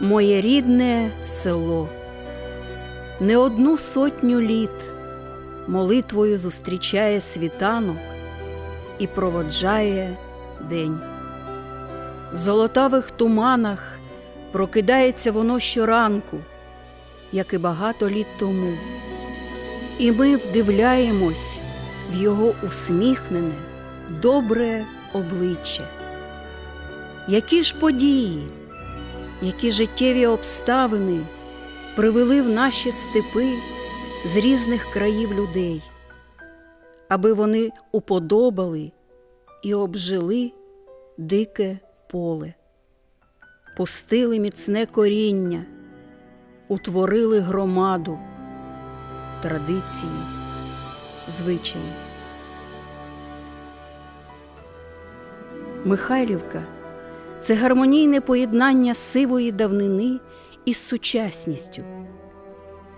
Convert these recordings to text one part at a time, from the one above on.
моє рідне село. Не одну сотню літ молитвою зустрічає світанок і проводжає день. В золотавих туманах прокидається воно щоранку, як і багато літ тому. І ми вдивляємось в його усміхнене, добре обличчя. Які ж події, які життєві обставини привели в наші степи з різних країв людей, аби вони уподобали і обжили дике поле, пустили міцне коріння, утворили громаду, традиції, звичаї. Михайлівка це гармонійне поєднання сивої давнини із сучасністю.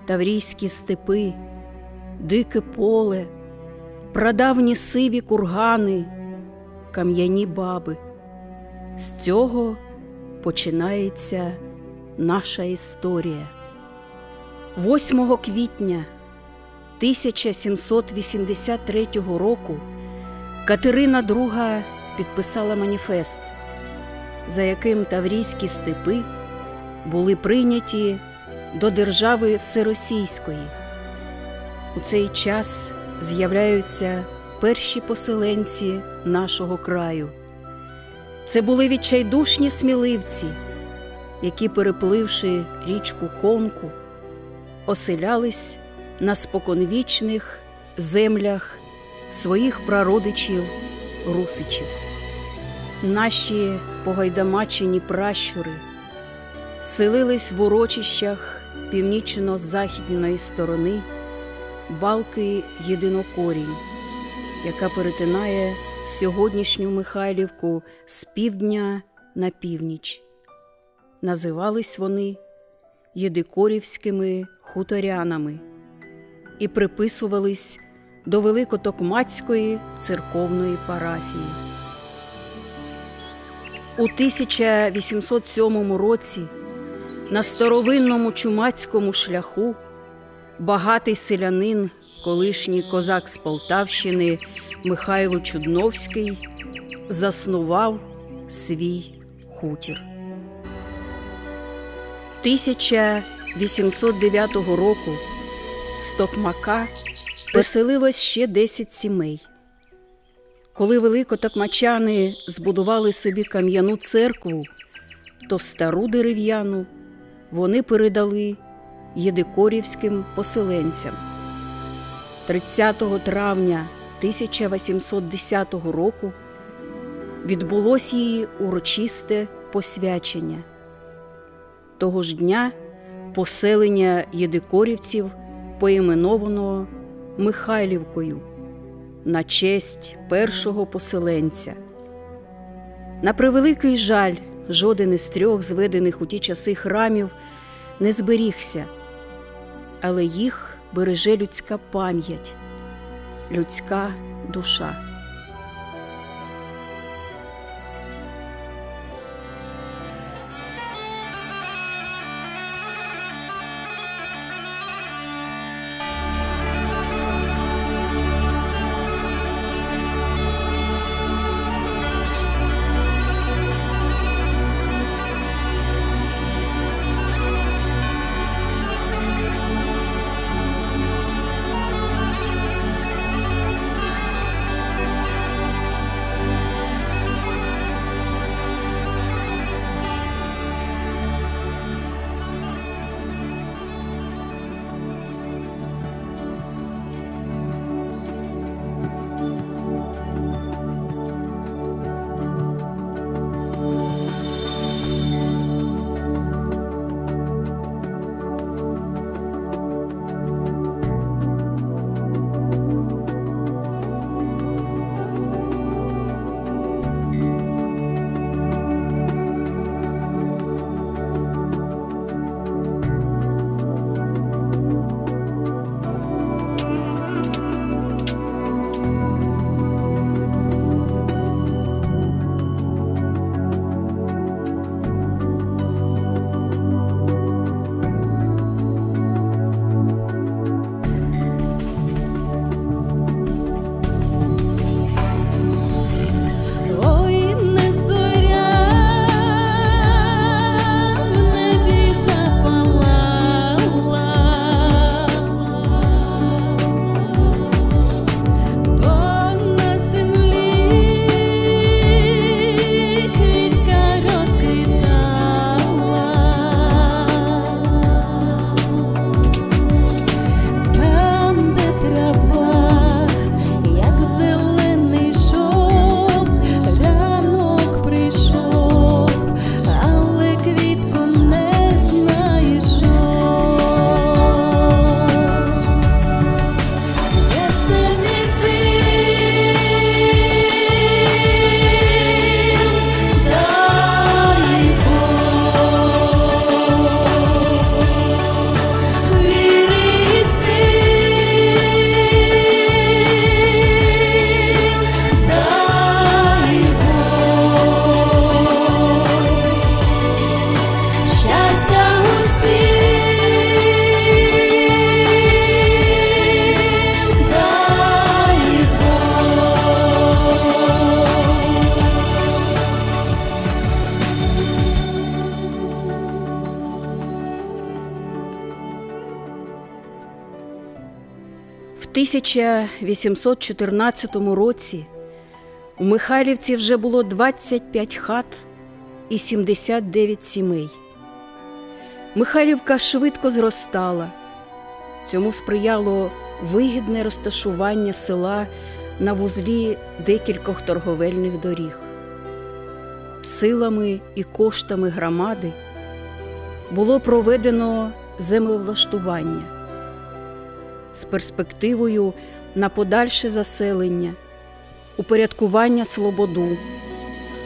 Таврійські степи, дике поле, прадавні сиві кургани, кам'яні баби. З цього починається наша історія. 8 квітня 1783 року Катерина II підписала маніфест, за яким Таврійські степи були прийняті до держави Всеросійської. У цей час з'являються перші поселенці нашого краю. Це були відчайдушні сміливці, які, перепливши річку Конку, оселялись на споконвічних землях своїх прародичів русичів. Наші погайдамачені пращури селились в урочищах північно-західної сторони балки Єдинокорінь, яка перетинає сьогоднішню Михайлівку з півдня на північ. Називались вони Єдикорівськими хуторянами і приписувались до Великотокмацької церковної парафії. У 1807 році на старовинному чумацькому шляху багатий селянин, колишній козак з Полтавщини Михайло Чудновський, заснував свій хутір. 1809 року з Токмака поселилось ще 10 сімей. Коли великотокмачани збудували собі кам'яну церкву, то стару дерев'яну вони передали єдикорівським поселенцям. 30 травня 1810 року відбулось її урочисте посвячення. Того ж дня поселення єдикорівців поіменовано Михайлівкою на честь першого поселенця. На превеликий жаль, жоден із трьох зведених у ті часи храмів не зберігся, але їх береже людська пам'ять, людська душа. 1814 році у Михайлівці вже було 25 хат і 79 сімей. Михайлівка швидко зростала. Цьому сприяло вигідне розташування села на вузлі декількох торговельних доріг. Силами і коштами громади було проведено землевлаштування з перспективою на подальше заселення, упорядкування слободу.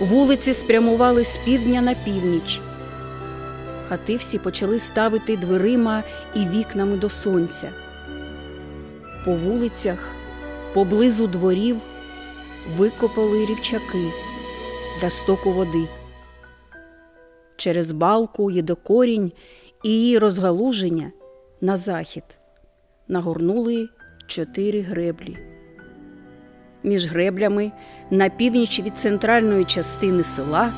Вулиці спрямували з півдня на північ. Хати всі почали ставити дверима і вікнами до сонця. По вулицях, поблизу дворів, викопали рівчаки для стоку води. Через балку, їдокорінь і її розгалуження на захід нагорнули чотири греблі. Між греблями на північ від центральної частини села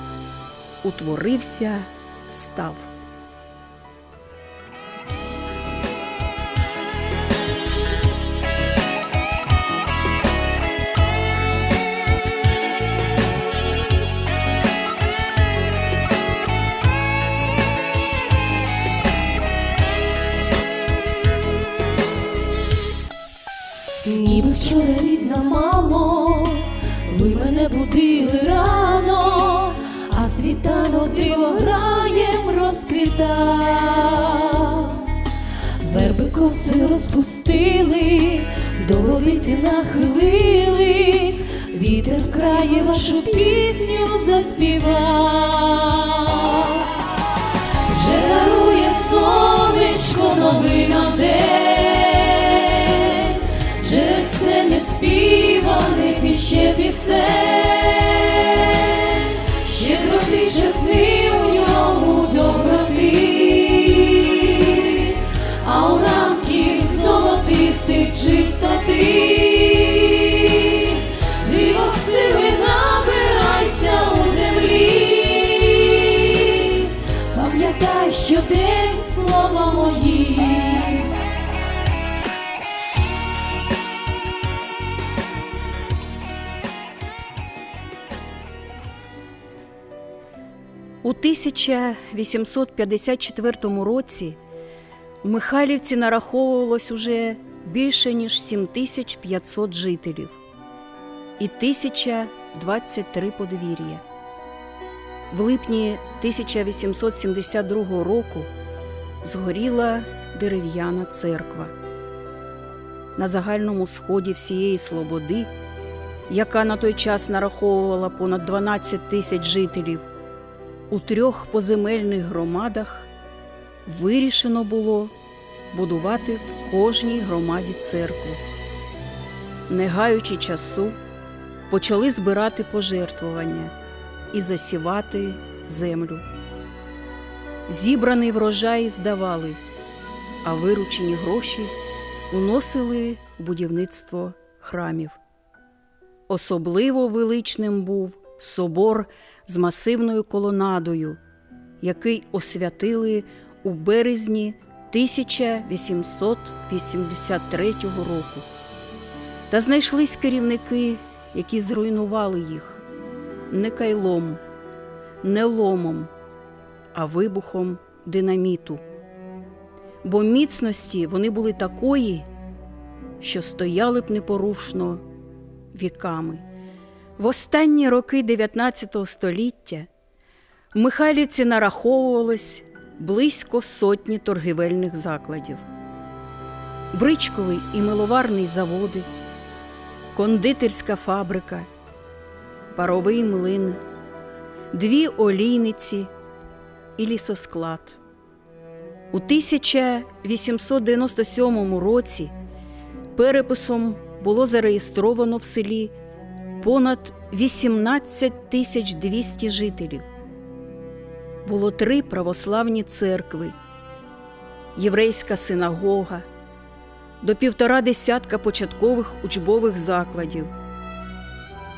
утворився став. Верби коси розпустили, до водиці нахилились, вітер вкрає вашу пісню заспіва. Вже дарує сонечко новинам день, Жерце не співаних іще пісень, У 1854 році у Михайлівці нараховувалось уже більше ніж 7500 жителів і 1023 подвір'я. В липні 1872 року згоріла дерев'яна церква. На загальному сході всієї Слободи, яка на той час нараховувала понад 12 тисяч жителів, у трьох поземельних громадах вирішено було будувати в кожній громаді церкву. Не гаючи часу, почали збирати пожертвування і засівати землю. Зібраний врожай здавали, а виручені гроші уносили будівництво храмів. Особливо величним був собор з масивною колонадою, який освятили у березні 1883 року. Та знайшлись керівники, які зруйнували їх не кайлом, не ломом, а вибухом динаміту. Бо міцності вони були такої, що стояли б непорушно віками. В останні роки 19 століття в Михайлівці нараховувалось близько сотні торгівельних закладів, бричковий і миловарний заводи, кондитерська фабрика, паровий млин, дві олійниці і лісосклад. У 1897 році переписом було зареєстровано в селі понад 18 тисяч 200 жителів. Було три православні церкви, єврейська синагога, до півтора десятка початкових учбових закладів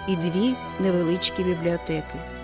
і дві невеличкі бібліотеки.